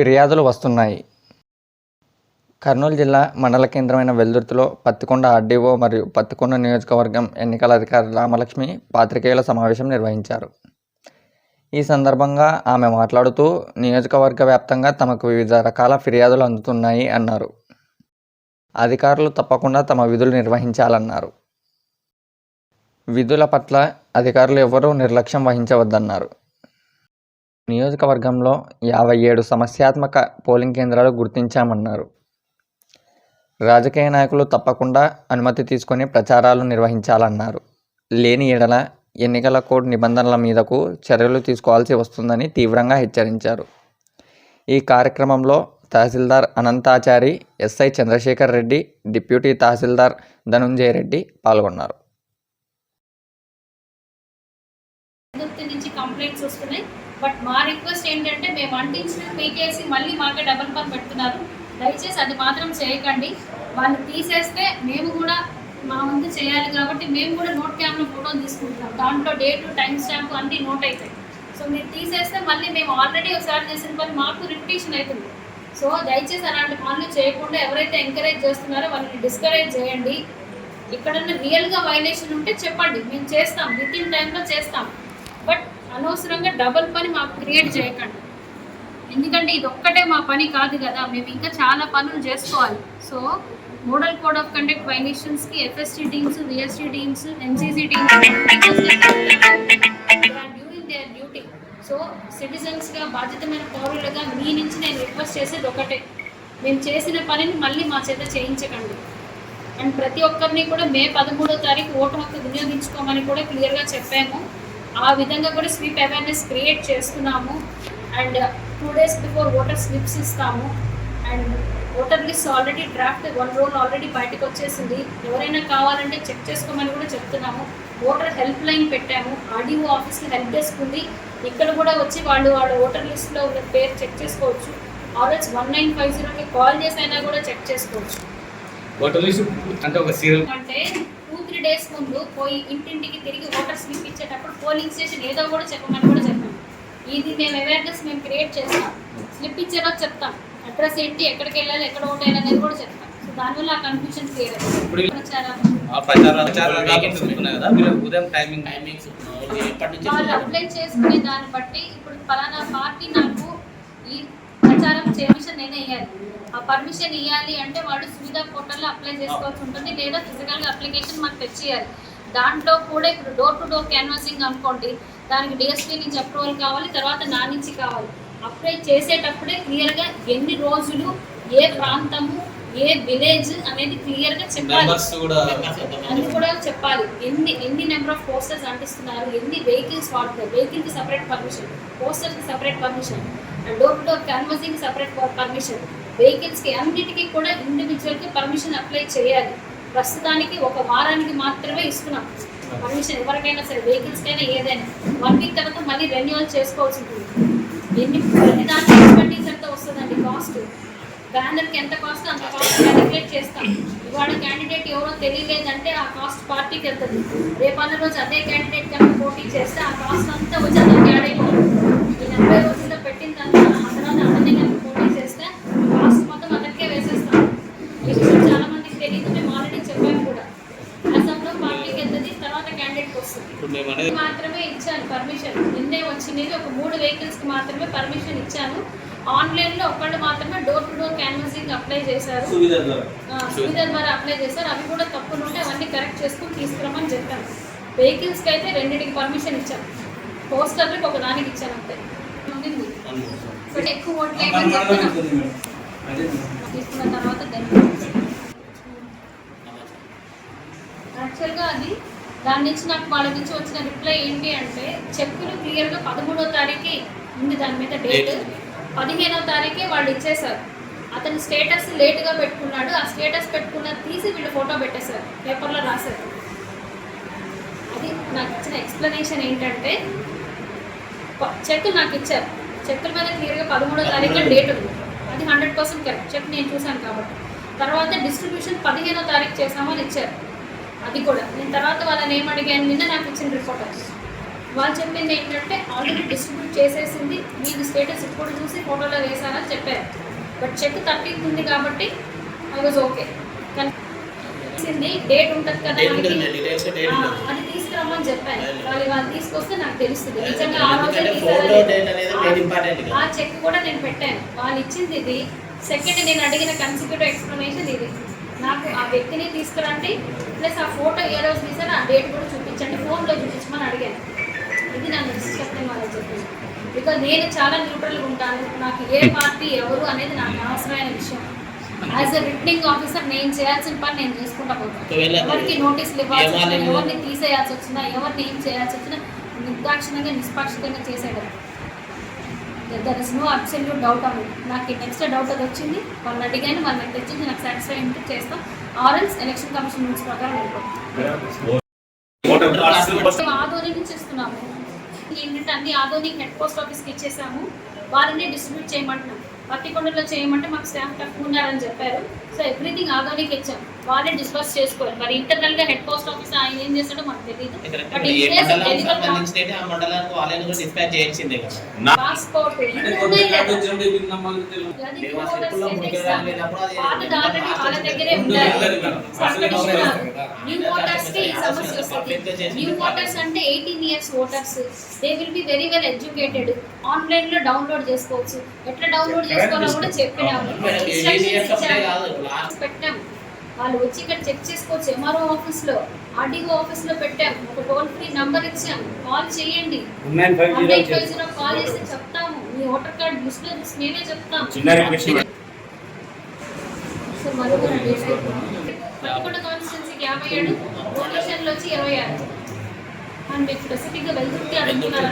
ఫిర్యాదులు వస్తున్నాయి. కర్నూలు జిల్లా మండల కేంద్రమైన వెల్దుర్తిలో పత్తికొండ ఆర్డీఓ మరియు పత్తికొండ నియోజకవర్గం ఎన్నికల అధికారి రామలక్ష్మి పాత్రికేయుల సమావేశం నిర్వహించారు. ఈ సందర్భంగా ఆమె మాట్లాడుతూ నియోజకవర్గ వ్యాప్తంగా తమకు వివిధ రకాల ఫిర్యాదులు అందుతున్నాయి అన్నారు. అధికారులు తప్పకుండా తమ విధులు నిర్వహించాలన్నారు. విధుల పట్ల అధికారులు ఎవరూ నిర్లక్ష్యం వహించవద్దన్నారు. నియోజకవర్గంలో యాభై ఏడు సమస్యాత్మక పోలింగ్ కేంద్రాలు గుర్తించామన్నారు. రాజకీయ నాయకులు తప్పకుండా అనుమతి తీసుకొని ప్రచారాలు నిర్వహించాలన్నారు. లేని ఎడల ఎన్నికల కోడ్ నిబంధనల మీదకు చర్యలు తీసుకోవాల్సి వస్తుందని తీవ్రంగా హెచ్చరించారు. ఈ కార్యక్రమంలో తహసీల్దార్ అనంతాచారి ఎస్ఐ చంద్రశేఖర్ రెడ్డి డిప్యూటీ తహసీల్దార్ ధనుంజయ రెడ్డి పాల్గొన్నారు. విద్యుత్ నుంచి కంప్లైంట్స్ వస్తున్నాయి. బట్ మా రిక్వెస్ట్ ఏంటంటే మేము అంటించిన పీకేసి మళ్ళీ మాకే డబల్ పని పెడుతున్నారు. దయచేసి అది మాత్రం చేయకండి. వాళ్ళు తీసేస్తే మేము కూడా మా ముందు చేయాలి కాబట్టి మేము కూడా నోట్ క్యామ్లో ఫోటో తీసుకుంటున్నాం. దాంట్లో డేట్ టైం స్టాంప్ అన్నీ నోట్ అవుతాయి సో మీరు తీసేస్తే మళ్ళీ మేము ఆల్రెడీ ఒకసారి చేసిన పని మాకు రిపిటేషన్ అవుతుంది. సో దయచేసి అలాంటి పనులు చేయకుండా ఎవరైతే ఎంకరేజ్ చేస్తున్నారో వాళ్ళని డిస్కరేజ్ చేయండి. ఎక్కడన్నా రియల్గా వైలేషన్ ఉంటే చెప్పండి. మేము చేస్తాం. విత్ ఇన్ టైంలో చేస్తాం. బట్ అనవసరంగా డబుల్ పని మాకు క్రియేట్ చేయకండి. ఎందుకంటే ఇది ఒక్కటే మా పని కాదు కదా మేము ఇంకా చాలా పనులు చేసుకోవాలి. So model code of conduct వైలేషన్స్కి FST teams VST teams NCC teams during their duty so సిటిజన్స్గా బాధ్యతమైన పౌరులుగా మీ నుంచి నేను రిక్వెస్ట్ చేసేది ఒకటే. మేము చేసిన పనిని మళ్ళీ మా చేత చేయించకండి. అండ్ ప్రతి ఒక్కరిని కూడా మే పదమూడో తారీఖు ఓటు హక్కు వినియోగించుకోమని కూడా క్లియర్గా చెప్పాము. ఆ విధంగా కూడా స్వీప్ అవేర్నెస్ క్రియేట్ చేస్తున్నాము. And two days before voter slips ఇస్తాము. And voter list already draft one roll already బయటకు వచ్చేసింది. ఎవరైనా కావాలంటే చెక్ చేసుకోమని కూడా చెప్తున్నాము. ఓటర్ హెల్ప్ లైన్ పెట్టాము. ఆర్డీఓ ఆఫీస్లో హెల్ప్ డెస్క్ ఉంది. ఇక్కడ కూడా వచ్చి వాళ్ళు వాళ్ళ ఓటర్ లిస్ట్లో ఉన్న పేరు చెక్ చేసుకోవచ్చు. ఆల్రెడ్స్ వన్ నైన్ ఫైవ్ జీరోకి కాల్ చేసి అయినా కూడా చెక్ చేసుకోవచ్చు. ఓటర్ లిస్ట్ అంటే ఒక సీరియల్ అంటే డేస్ ముందు పోయి ఇంటింటికి తిరిగి ఓటర్ స్లిప్ ఇచ్చేటప్పుడు పోలింగ్ స్టేషన్ ఏదో కూడా చెప్పమని కూడా చెప్పాం ఇది మేము అవేర్నెస్ మేము క్రియేట్ చేస్తాం. స్లిప్ ఇచ్చేదో చెప్తాం. అడ్రస్ ఏంటి ఎక్కడికి వెళ్ళాలి ఎక్కడ ఓట్ వేయాలి అనేది కూడా చెప్తాం. సో దానివల్ల ఆ కన్ఫ్యూజన్ క్లియర్ వాళ్ళు అప్లై చేసుకునే దాన్ని బట్టి ఇప్పుడు ఫలానా పార్టీ నాకు ఈ ప్రచారం పర్మిషన్ నేనే ఆ పర్మిషన్ ఇవ్వాలి అంటే వాడు సువిధా పోర్టల్లో అప్లై చేసుకోవాల్సి ఉంటుంది లేదా ఫిజికల్గా అప్లికేషన్ మాకు తెచ్చియాలి దాంట్లో కూడా ఇప్పుడు డోర్ టు డోర్ క్యాన్వాసింగ్ అనుకోండి దానికి డిఎస్పీ నుంచి అప్రూవల్ కావాలి తర్వాత నా నుంచి కావాలి. అప్లై చేసేటప్పుడే క్లియర్గా ఎన్ని రోజులు ఏ ప్రాంతము ఏ విలేజ్ అనేది క్లియర్గా చెప్పాలి. మెంబర్స్ కూడా అది కూడా చెప్పాలి. ఎన్ని ఎన్ని నెంబర్ ఆఫ్ పోస్టర్స్ అంటిస్తున్నారు ఎన్ని వెహికల్స్ వాడుతున్నారు వెహికల్కి separate permission పోస్టర్స్కి separate permission door to door canvassing separate permission వెహికల్స్కి అన్నిటికీ కూడా ఇండివిజువల్కి పర్మిషన్ అప్లై చేయాలి. ప్రస్తుతానికి ఒక వారానికి మాత్రమే ఇస్తున్నాం. పర్మిషన్ ఎవరికైనా సరే వెహికల్స్ కైనా ఏదైనా. వన్ వీక్ తర్వాత మళ్ళీ రెన్యువల్ చేసుకోవాల్సి ఉంటుంది. ఎన్ని ప్రతి దానికి ఎక్స్పెండిచర్ వస్తుందండి కాస్ట్ బ్యానర్కి ఎంత కాస్ట్ అంత కాస్ట్ క్యాలిక్యులేట్ చేస్తాం. ఇవాళ క్యాండిడేట్ ఎవరో తెలియలేదంటే ఆ కాస్ట్ పార్టీకి వెళ్తుంది. రేపన్న రోజు అదే క్యాండిడేట్ కనుక పోటీ చేస్తే ఆ కాస్ట్ అంతా వచ్చి అతనికి యాడ్ అయిపోతుంది. ఈ నలభై రోజుల్లో పెట్టిన తర్వాత అతను అతనే కనుక పోటీ చేస్తే కాస్ట్ మొత్తం అతనికే వేసేస్తాం ఈ విషయం చాలా మందికి తెలియదు మేము ఆల్రెడీ చెప్పాము కూడా అసెంబ్లీలో పార్టీకి వెళ్తుంది తర్వాత క్యాండిడేట్కి వస్తుంది ఇప్పుడు మేము అనేది మాత్రమే ఇచ్చాను పర్మిషన్ నిన్నే వచ్చినది ఒక మూడు వెహికల్స్కి మాత్రమే పర్మిషన్ ఇచ్చాను. ఆన్లైన్లో ఒకళ్ళు మాత్రమే door to door canvassing apply చేశారు. సువిధ ద్వారా. అప్లై చేశారు. అవి కూడా తప్పులు ఉంటే అవన్నీ కరెక్ట్ చేసుకుని తీసుకురమ్మని చెప్పాను. వెహికల్స్కి అయితే రెండింటికి పర్మిషన్ ఇచ్చాను. పోస్టర్లకు ఒక దానికి ఇచ్చాను అంతే. ఎక్కువ ఓట్లు తీసుకున్న తర్వాత యాక్చువల్గా అది దాని నుంచి నాకు వాళ్ళ నుంచి వచ్చిన రిప్లై ఏంటి అంటే చెక్కులు క్లియర్గా పదమూడో తారీఖు ఉంది దాని మీద డేట్. పదిహేనో తారీఖే వాళ్ళు ఇచ్చేశారు. అతని స్టేటస్ లేట్గా పెట్టుకున్నాడు. ఆ స్టేటస్ పెట్టుకున్నది తీసి వీళ్ళు ఫోటో పెట్టేశారు. పేపర్లో రాశారు. అది నాకు ఇచ్చిన ఎక్స్ప్లెనేషన్ ఏంటంటే ప- చెక్ నాకు ఇచ్చారు. చెక్కుల మీద క్లియర్గా పదమూడో తారీఖు డేట్ ఉంది. అది హండ్రెడ్ పర్సెంట్ కరెక్ట్. చెక్ నేను చూశాను కాబట్టి. తర్వాత డిస్ట్రిబ్యూషన్ పదిహేనో తారీఖు చేసామని ఇచ్చారు. అది కూడా. నేను తర్వాత వాళ్ళని ఏం అడిగాను నిన్న నాకు ఇచ్చిన రిపోర్ట్ వాళ్ళు చెప్పింది ఏంటంటే ఆల్రెడీ డిస్ట్రిబ్యూట్ చేసేసింది. మీకు స్టేటస్ ఇప్పుడు చూసి ఫోటోలో వేశారని చెప్పారు. బట్ చెక్ థర్టీన్త్ ఉంది కాబట్టి ఐ వాజ్ ఓకే కానీ డేట్ ఉంటుంది కదా. అది తీసుకురమ్మని చెప్పాను వాళ్ళు వాళ్ళు తీసుకొస్తే నాకు తెలుస్తుంది. నిజంగా ఆ చెక్ కూడా నేను పెట్టాను. వాళ్ళు ఇచ్చింది ఇది. సెకండ్ నేను అడిగిన కన్సిక్యూటివ్ ఎక్స్ప్లెనేషన్ ఇది. నాకు ఆ వ్యక్తిని తీసుకురండి ప్లస్ ఆ ఫోటో ఏ రోజు తీసారో ఆ డేట్ కూడా చూపించండి. ఫోన్లో చూపించమని అడిగాను. ఇది నన్ను చెప్తాను వాళ్ళకి చెప్పింది బికాజ్ నేను చాలా న్యూట్రల్గా ఉంటాను. నాకు ఏ పార్టీ ఎవరు అనేది నాకు అనవసరమైన విషయం. యాజ్ అ రిటర్నింగ్ ఆఫీసర్ నేను చేయాల్సిన పని నేను చేసుకుంటా పోతాను ఎవరికి నోటీసులు ఇవ్వాల్సి వచ్చినా ఎవరిని తీసేయాల్సి వచ్చినా ఎవరిని ఏం చేయాల్సి వచ్చినా నిర్దాక్షిణంగా నిష్పాక్షితంగా చేసేయడం there is no absolute doubt on it నాకు నెక్స్ట్ డౌట్ అది వచ్చింది. వాళ్ళని అడిగాను వాళ్ళని తెచ్చింది నాకు సాటిస్ఫై ఉంటే చేస్తాం. ఆరెల్స్ ఎలక్షన్ కమిషన్ రూల్స్ ప్రకారం వెళ్ళిపోతాం మేము ఆదోని నుంచి ఇస్తున్నాము ఏంటంటే అన్ని ఆదోని హెడ్ పోస్ట్ ఆఫీస్కి ఇచ్చేసాము. వాళ్ళని డిస్ట్రిబ్యూట్ చేయమంటున్నాం. పత్తికొండలో చేయమంటే మాకు స్టాఫ్ తక్కువ ఉన్నారని చెప్పారు. సో ఎవ్రీథింగ్ ఆదోనికి ఇచ్చాం వాళ్ళే డిస్కస్ చేసుకోవాలి. మరి ఇంటర్నల్గా హెడ్ పోస్ట్ ఆఫీస్ ఆయన ఏం చేస్తాడో మాకు తెలియదు. బట్ వాళ్ళ దగ్గరే ఉండాలి ఓటర్స్కి సమస్య వస్తుంది న్యూ ఓటర్స్ అంటే eighteen years voters they will be very well educated ఆన్లైన్లో డౌన్లోడ్ చేసుకోవచ్చు. ఎట్లా డౌన్లోడ్ చేసుకోవాలో కూడా చెప్పినాము మేడం, Instructions 18 years అప్పుడే ఇచ్చాము. కాదు, లాస్ట్ పెట్టాం. వాళ్ళు వచ్చి ఇక్కడ చెక్ చేసుకోవచ్చు. ఎంఆర్ఓ ఆఫీస్లో ఆర్డీఓ ఆఫీస్లో పెట్టాం. ఒక టోల్ ఫ్రీ నంబర్ ఇచ్చాం. కాల్ చేయండి. కాల్ చేసి చెప్తాము. మీ ఓటర్ కార్డ్ లిస్ట్లో చూసి మేమే చెప్తాం. సో మరొక యాభై ఏడు పొల్యూషన్లో వచ్చి ఇరవై ఆరు. అండ్ మీరు స్పెసిఫిక్గా వెళ్తుంటే అడుగుతున్నారు.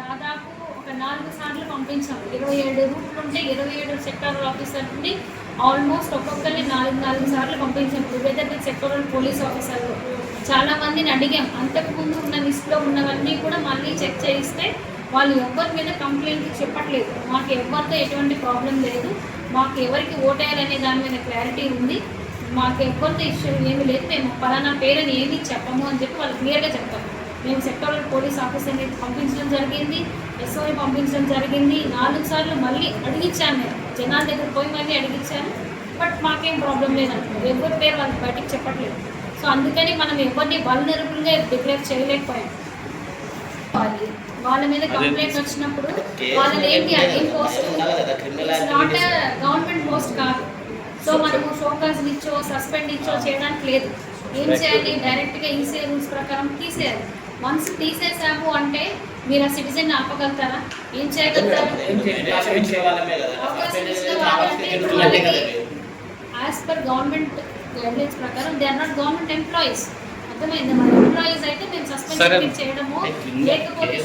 దాదాపు ఒక నాలుగు సార్లు పంపించాం. ఇరవై ఏడు రూట్లు ఉంటే ఇరవై ఏడు సెక్టారల్ ఆఫీసర్ నుండి ఆల్మోస్ట్ ఒక్కొక్కరిని నాలుగు నాలుగు సార్లు పంపించాం. విత్ సెక్టరల్ పోలీస్ ఆఫీసర్లు. చాలా మందిని అడిగాం. అంతకుముందు ఉన్న లిస్ట్లో ఉన్నవన్నీ కూడా మళ్ళీ చెక్ చేయిస్తే వాళ్ళు ఎవరి మీద కంప్లైంట్ చెప్పట్లేదు. మాకు ఎవరితో ఎటువంటి ప్రాబ్లం లేదు. మాకు ఎవరికి ఓటేయాలనే దాని మీద క్లారిటీ ఉంది. మాకు ఎవరితో ఇష్యూ ఏమీ లేదు. మేము పలానా పేరుని ఏమీ చెప్పము అని చెప్పి వాళ్ళు క్లియర్గా చెప్తాం. మేము సెక్టోరల్ పోలీస్ ఆఫీసర్ని పంపించడం జరిగింది. ఎస్ఓఐ పంపించడం జరిగింది. నాలుగు సార్లు మళ్ళీ అడిగించాను నేను. జనాల దగ్గర పోయి మళ్ళీ అడిగించాను బట్ మాకేం ప్రాబ్లం లేదంటున్నారు ఎవరి పేరు వాళ్ళకి బయటికి చెప్పట్లేదు. సో అందుకని మనం ఎవరిని వల్నరబుల్గా డిక్లేర్ చేయలేకపోయాం. వాళ్ళు వాళ్ళ మీద కంప్లైంట్ వచ్చినప్పుడు వాళ్ళది ఏంటి అది? పోస్ట్ ఉండాలి? కదా క్రిమినల్ నాట్ గవర్నమెంట్ పోస్ట్ కాదు. సో మనము షోకాస్ ఇచ్చో సస్పెండ్ ఇచ్చో చేయడానికి లేదు. ఏం చేయాలి? డైరెక్ట్గా ఈసీ రూల్స్ ప్రకారం తీసేయాలి. వన్స్ తీసేసాము అంటే మీరు ఆ సిటిజన్ ఆపగలుగుతారా? ఏం చేయగలుగుతారు? యాజ్ పర్ గవర్నమెంట్ గైడ్లైన్స్ ప్రకారం they are not government employees అర్థమైంది మన ఎంప్లాయీస్ అయితే మేము. సస్పెండ్ చేయడము లేకపోతే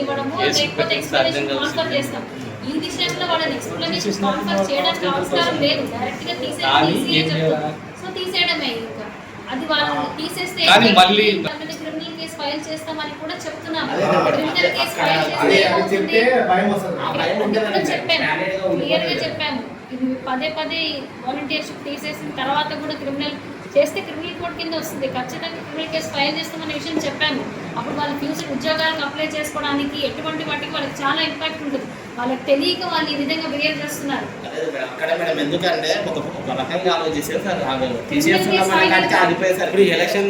ఇవ్వడము లేకపోతే ఎక్స్ప్లెనేషన్. చేస్తాం. ఈ విషయంలో వాళ్ళని ఎక్స్ప్లెనేషన్ కాన్ఫర్ చేయడానికి అవసరం లేదు. డైరెక్ట్గా? సో తీసేయడమే ఇంకా. అది వాళ్ళు తీసేస్తే కానీ మళ్ళీ- క్రిమినల్ కేసు ఫైల్ చేస్తామని కూడా. క్రిమినల్ కేసు ఫైల్ చేస్తే చెప్పాను. క్లియర్గా. చెప్పాము ఇది పదే పదే వాలంటీర్షిప్ తీసేసిన తర్వాత కూడా క్రిమినల్ చేస్తే క్రిమినల్ కోడ్ కింద వస్తుంది. ఖచ్చితంగా క్రిమినల్ కేసు ఫైల్ చేస్తామనే విషయం చెప్పాము అప్పుడు వాళ్ళ ఫ్యూచర్ ఉద్యోగాలకు అప్లై చేసుకోవడానికి ఎటువంటి వాటికి వాళ్ళకి చాలా ఇంపాక్ట్ ఉంటుంది. వాళ్ళకి తెలియక వాళ్ళు ఈ విధంగా బిహేవ్ చేస్తున్నారు. అక్కడ మేడం ఎందుకంటే ఒక రకంగా ఎలక్షన్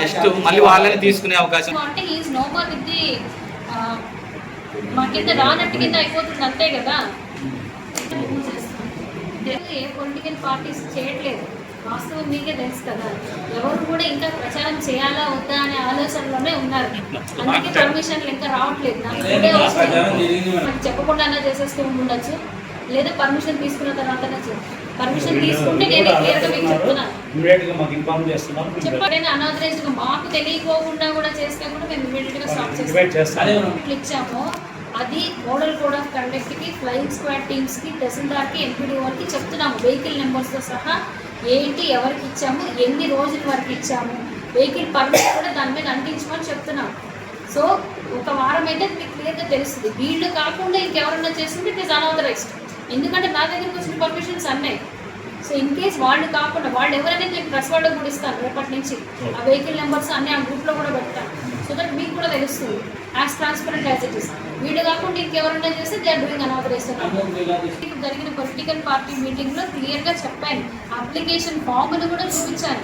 నెక్స్ట్ మళ్ళీ వాళ్ళని తీసుకునే అవకాశం. అంటే is no more with the మా కింద రానట్టు కింద అయిపోతుంది అంతే కదా. ఏ పొలిటికల్ పార్టీస్ చేయట్లేదు. వాస్తవం మీకే తెలుసు కదా. ఎవరు కూడా ఇంకా ప్రచారం చేయాలా వద్దా అనే ఆలోచనలోనే ఉన్నారు. అందుకే పర్మిషన్లు ఇంకా రావట్లేదు. నాకు చెప్పకుండానే చేసేస్తూ ఉండొచ్చు. లేదా పర్మిషన్ తీసుకున్న తర్వాతనే పర్మిషన్ తీసుకుంటే నేను క్లియర్గా మీకు చెప్తున్నాను చెప్పండి అనాథరైజ్డ్ మాకు తెలియకోకుండా కూడా చేస్తే కూడా మేము ఇమీడియట్గా స్టాప్ డివైడ్ చేస్తాం. చేస్తాం. ఎట్లా ఇచ్చామో. అది మోడల్ కోడ్ ఆఫ్ కండక్ట్కి ఫ్లయింగ్ స్క్వాడ్ టీమ్స్కి తహసీల్దార్కి తహసీల్దార్ ఎంపీడీ చెప్తున్నాము. వెహికల్ నెంబర్స్తో సహా ఏంటి ఎవరికి ఇచ్చాము ఎన్ని రోజుల వరకు ఇచ్చాము వెహికల్ పర్మిట్ కూడా దాని మీద అంటించమని చెప్తున్నాము. సో ఒక వారం అయితే మీకు క్లియర్గా తెలుస్తుంది. వీళ్ళు కాకుండా ఇంకెవరన్నా చేస్తుంటే ఇట్ ఇస్ అన్ఆథరైజ్డ్. ఎందుకంటే నా దగ్గరికి వచ్చిన పర్మిషన్స్ అన్నాయి సో ఇన్ కేస్ వాళ్ళు కాకుండా వాళ్ళు ఎవరైనా నేను ప్రెస్ వాళ్ళకి కూడా ఇస్తాను రేపటి నుంచి. ఆ వెహికల్ నెంబర్స్ అన్ని ఆ గ్రూప్లో కూడా పెడతాను. సో దట్ మీకు కూడా తెలుస్తుంది. As transparent as it is వీళ్ళు కాకుండా ఇంకెవరైనా చేస్తే దే ఆర్ డూయింగ్? ఇప్పుడు జరిగిన పొలిటికల్ పార్టీ మీటింగ్లో క్లియర్గా చెప్పాను. అప్లికేషన్ ఫామ్లు కూడా చూపించాను.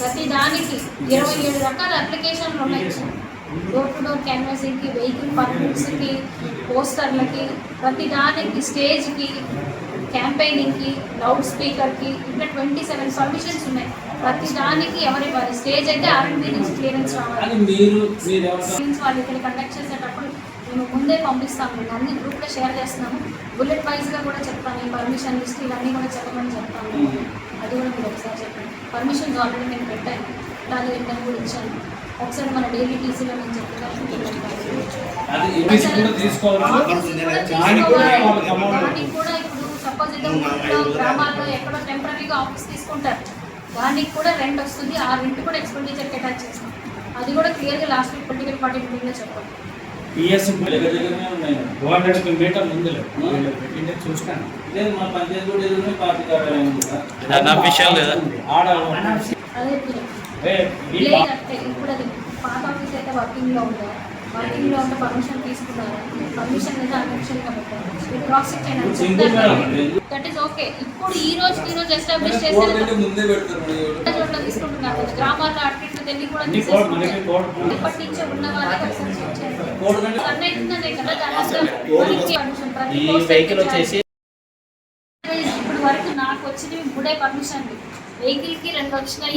ప్రతి దానికి ఇరవై ఏడు రకాల అప్లికేషన్లు ఉన్నాయి. డోర్ టు డోర్ క్యాన్వాసింగ్కి వెహికల్ పర్మిట్స్కి పోస్టర్లకి ప్రతి దానికి స్టేజ్ కి క్యాంపెయినింగ్కి లౌడ్ స్పీకర్కి ఇట్లా ట్వంటీ సెవెన్ పర్మిషన్స్ ఉన్నాయి. ప్రతి దానికి ఎవరి వారి స్టేజ్ అయితే ఆర్ఎండ్బి నుంచి క్లియరెన్స్ రావాలి. వాళ్ళు ఇక్కడ కండక్ట్ చేసేటప్పుడు మేము ముందే పంపిస్తాము. మేము అన్ని గ్రూప్లో షేర్ చేస్తున్నాము. బుల్లెట్ వైజ్గా కూడా చెప్తాను ఈ పర్మిషన్ లిస్ట్ ఇవన్నీ కూడా చెప్పమని చెప్తాను అది కూడా మీరు ఒకసారి చెప్పండి. పర్మిషన్స్ ఆల్రెడీ నేను పెట్టాను. అలాగే రిటర్న్ కూడా ఇచ్చాను. ఒకసారి మన డైలీ టీసీలో నేను చెప్తాను అది ఎంపీసీ కూడా తీసుకోవాలి? దానికి కూడా సపోజ్ గ్రామాల్లో ఎక్కడో టెంపరీగా ఆఫీస్ తీసుకుంటారు. దానికి కూడా రెంట్ వస్తుంది ఆ రెంట్ కూడా ఎక్స్పెండిచర్కి అటాచ్ చేస్తాం అది కూడా క్లియర్గా లాస్ట్ వీక్ పొలిటికల్ పార్టీ మీటింగ్లో చెప్పాలి పిఎస్సి టూ హండ్రెడ్ మీటర్ ముందు పెట్టింటే చూస్తాను. మా పంచాయతీ కూడా పార్టీ కార్యాలయం లేదా? ఆడ ఇప్పుడు. లేదంటే ఇప్పుడు అది పాత ఆఫీస్ అయితే వర్కింగ్లో ఉందా పర్మిషన్ తీసుకున్నారా పర్మిషన్ పెట్టారు cross check that is okay ఇప్పుడు ఈ రోజు ఈ రోజు ఎస్టాబ్లిష్ తీసుకుంటున్నారు. గ్రామాల్లో తెలియ కూడా ఇప్పటి నుంచే ఉన్న కదా ప్రతి ఇప్పుడు వరకు నాకు వచ్చినవి మూడే పర్మిషన్లు వెహికల్కి రెండు వచ్చినాయి.